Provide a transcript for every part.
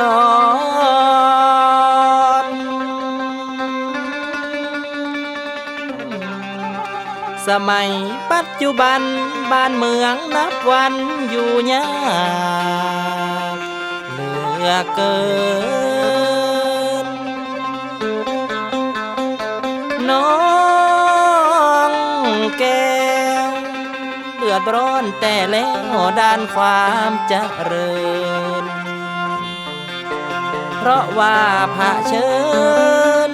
ลอนสมัยปัจจุบันบ้านเมืองนับวันอยู่ยากเหลือเกิน น้องแก้วเดือดร้อนแต่แล้วด้านความเจริญ ราะว่าเผชิญ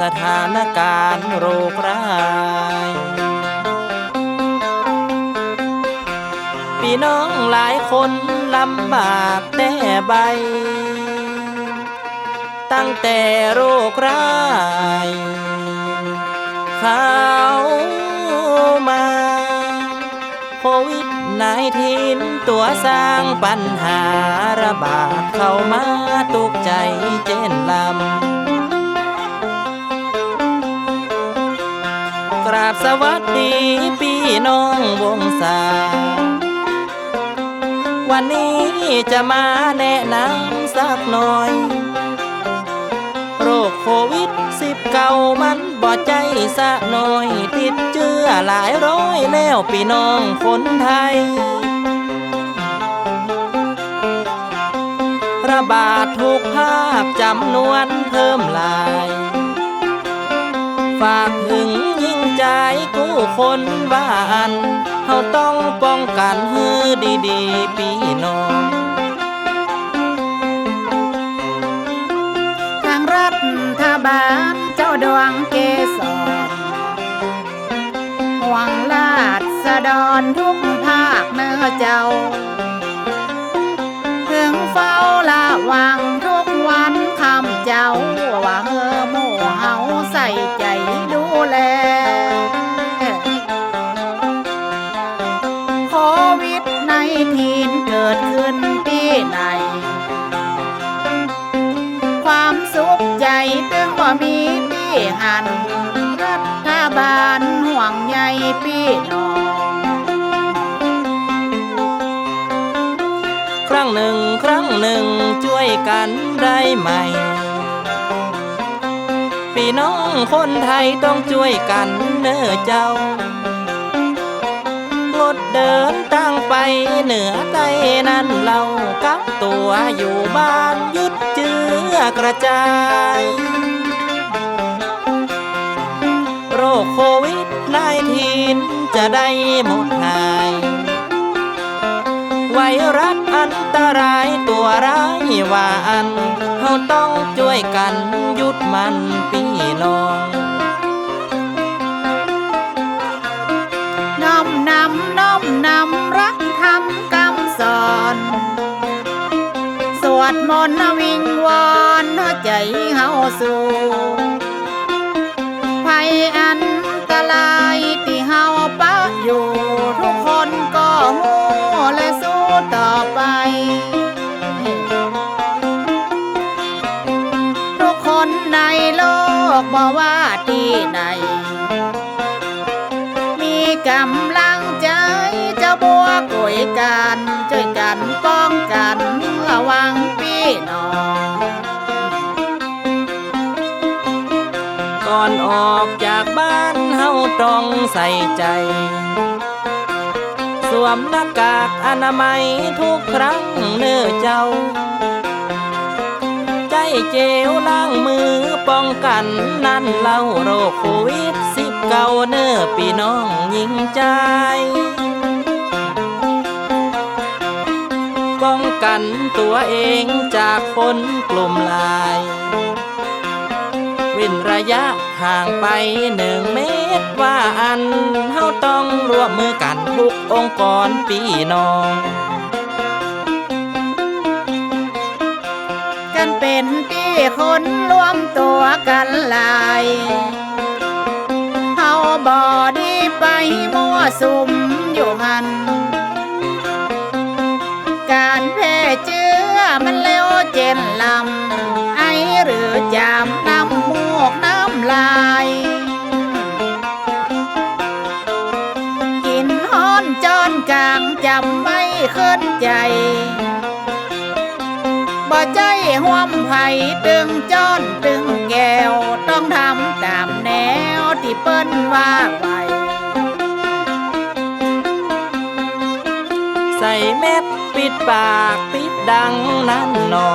สถานการณ์โรคร้าย พี่น้องหลายคนลำบากแต่ใบ ตั้งแต่โรคร้ายเข้ามาโควิด นายทินตัวสร้างปัญหาระบาดเข้ามาตุกใจเจนลำ กราบสวัสดีพี่น้องวงศาวันนี้จะมาแนะนำสักหน่อย โรคโควิดสิบเก้ามัน บ่ใจสะหน่อยติดเชื้อหลายร้อยแล้วพี่น้องคนไทย ระบาดทุกภาคจำนวนเพิ่มหลาย ฝากถึงยิ่งใจกู้คนบ้านเฮาต้องป้องกันฮือดีๆพี่น้องทางรัฐบาล จ้าดวงเกสรหวังลาดสะดอนทุกภาคเนื้อเจ้า ถึงเฝ้าละวังทุกวันคำเจ้า ว่าเฮอหมู่เฮาใส่ใจดูแลโควิดในทีนเกิดขึ้น หันรัฐบาลห่วงใยพี่น้อง ครั้งหนึ่งครั้งหนึ่งช่วยกันได้ไหม พี่น้องคนไทยต้องช่วยกันเน้อเจ้างดเดินตั้งไปเหนือใต้นั้นเรากักตัวอยู่บ้านหยุดเจื้อกระจาย โรคโควิดนายทีนจะได้หมดหาย ไวรัสอันตรายตัวร้ายว่าอันเฮาต้องช่วยกันหยุดมันพี่น้องน้อมนำน้อมนำรักธรรมกำสอน สวดมนต์วิงวอนหัวใจเฮาสู่ ออกจากบ้านเฮาต้องใส่ใจ สวมหน้ากากอนามัยทุกครั้งเนื้อเจ้า ใจเจลล้างมือป้องกันนั่นเล่าโรคโควิดสิบเก้าเนื้อพี่น้องยิงใจป้องกันตัวเองจากคนกลุ่มลาย ว้นระยะห่างไปหนึ่งเมตรว่าอันเฮาต้องร่วมมือกันทุกองค์กรพี่น้อง กันเป็นที่คนรวมตัวกันหลายเฮาบอดีไปมั่วสุมอยู่หัน การแพร่เชื้อมันเร็วเจนลำ ขึ้นใจ บ่ใจห่วมไผ่ตึงจ้อนตึงแก้ว ต้องทำตามแนวที่เปิ้นว่าไว้ใส่เม็ดปิดปากปิดดังนั้นหนอ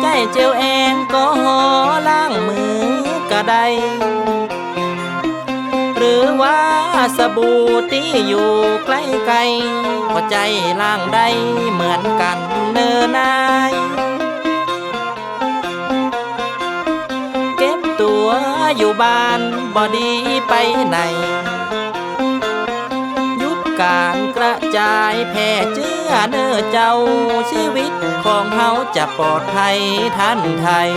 ใจเจลแอลกอฮอล้างมือกระไดห รือว่าสบู่ที่อยู่ใกล้ไกลก็ใจล่างได้เหมือนกันเนินนายเก็บตัวอยู่บ้านบอดีไปไหน ยุดการกระจายแพร่เชื้อเนื้อเจ้าชีวิตของเฮาจะปลอดภัยทันไทย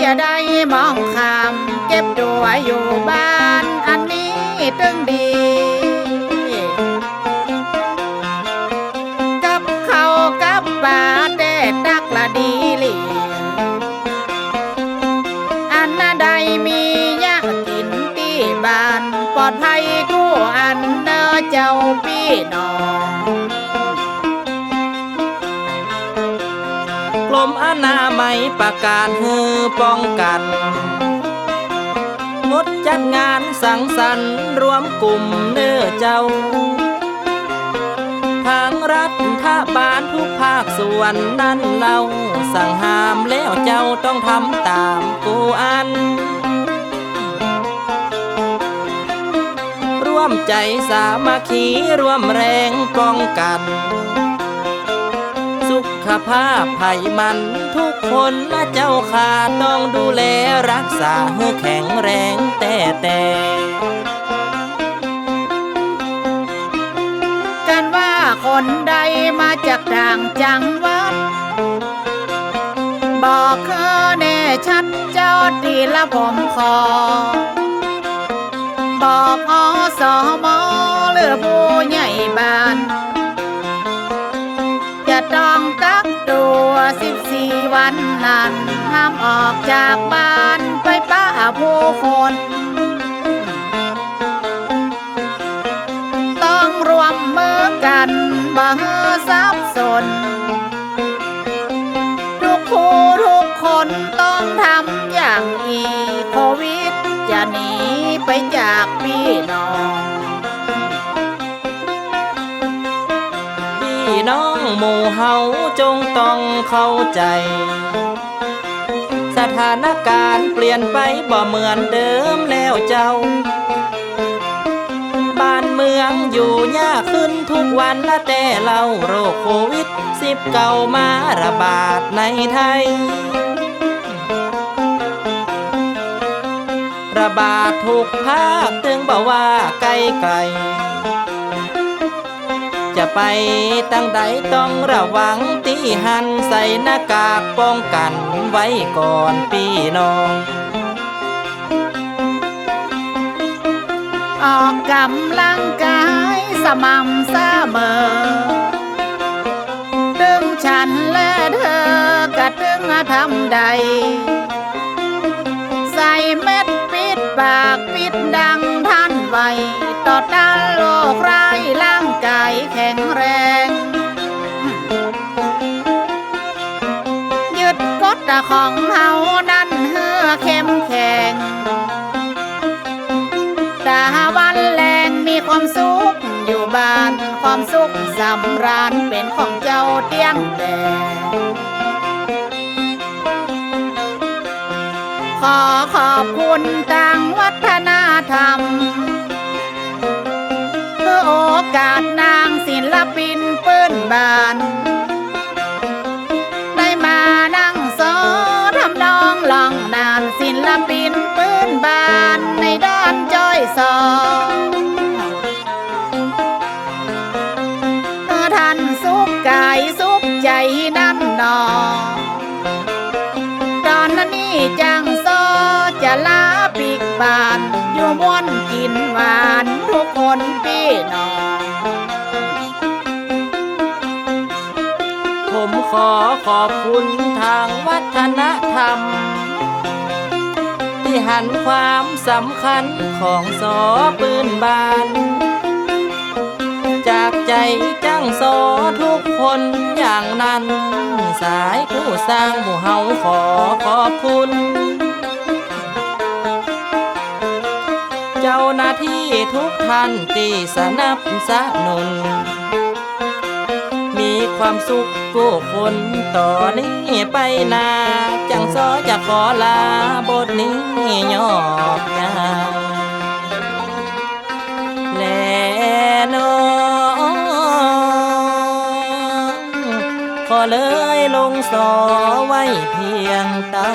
อย่าได้มองข้ามเก็บตัวอยู่บ้านอันนี้ตึงดี กับเขากับปลาแต่ตักละดีลีอันนาใดมียากินที่บ้าน ปลอดภัยกู้อันเนอเจ้าพี่น้อง กรมอนามัยประกาศฮือป้องกัน งดจัดงานสังสรรค์รวมกลุ่มเนื้อเจ้า ทางรัฐบาลทุกภาคส่วนนั้นเราสั่งห้ามแล้วเจ้าต้องทำตามกูอันร่วมใจสามัคคีร่วมแรงป้องกัน ภาพไผ่มันทุกคนนะเจ้าขาต้องดูแลรักษาให้แข็งแรงแต่แต่กันว่าคนใดมาจากต่างจังหวัด บอกเธอแน่ชัดเจ้าตีละผมขอ บอกอสมหรือผู้ใหญ่บ้าน จะต้องกัก ตัวสิบสี่วันนั้นห้ามออกจากบ้านไปป้าผู้คน ต้องรวมมือกันบ่ให้สับสน ทุกผู้ทุกคนต้องทำอย่างอีโควิด จะหนีไปจากพี่ พี่น้องหมู่เฮาจงต้องเข้าใจ สถานการณ์เปลี่ยนไปบ่เหมือนเดิมแล้วเจ้า บ้านเมืองอยู่ยากขึ้นทุกวันละแต่เราโรคโควิดสิบเก่ามาระบาดในไทยระบาดทุกภาคถึงบอกว่าไกลไกล ไปตั้งใดต้องระวังตีหันใส่หน้ากากป้องกันไว้ก่อนพี่น้อง ออกกำลังกายสม่ำเสมอถึงฉันและเธอกระถึงทำใด ใส่เม็ดปิดปากปิดดังท่านไว้ต่อต้านโรคร้าย งแรง ยึดกฎของเฮานั้นเฮือเข้มแข็งตาวันแรงมีความสุขอยู่บ้านความสุขสำราญเป็นของเจ้าเตียงแต่ขอขอบคุณทางวัฒนธรรม เพื่อโอกาสนาง บาน ได้มานั่งโซทำนองลองนานศิลปินปื้นบานในด้านจ้อยสอง ขอขอบคุณทางวัฒนธรรม ที่หันความสำคัญของสอปืนบาน จากใจจังสอทุกคนอย่างนั้น สายผู้สร้างหมู่เฮาขอขอบคุณ เจ้าหน้าที่ทุกท่านที่สนับสนุน มีความสุขกู้คนต่อนี้ไปนา จังซอจะขอลาบทนี้ยอกยาวแลน้องขอเลยลงสอไว้เพียงเต้า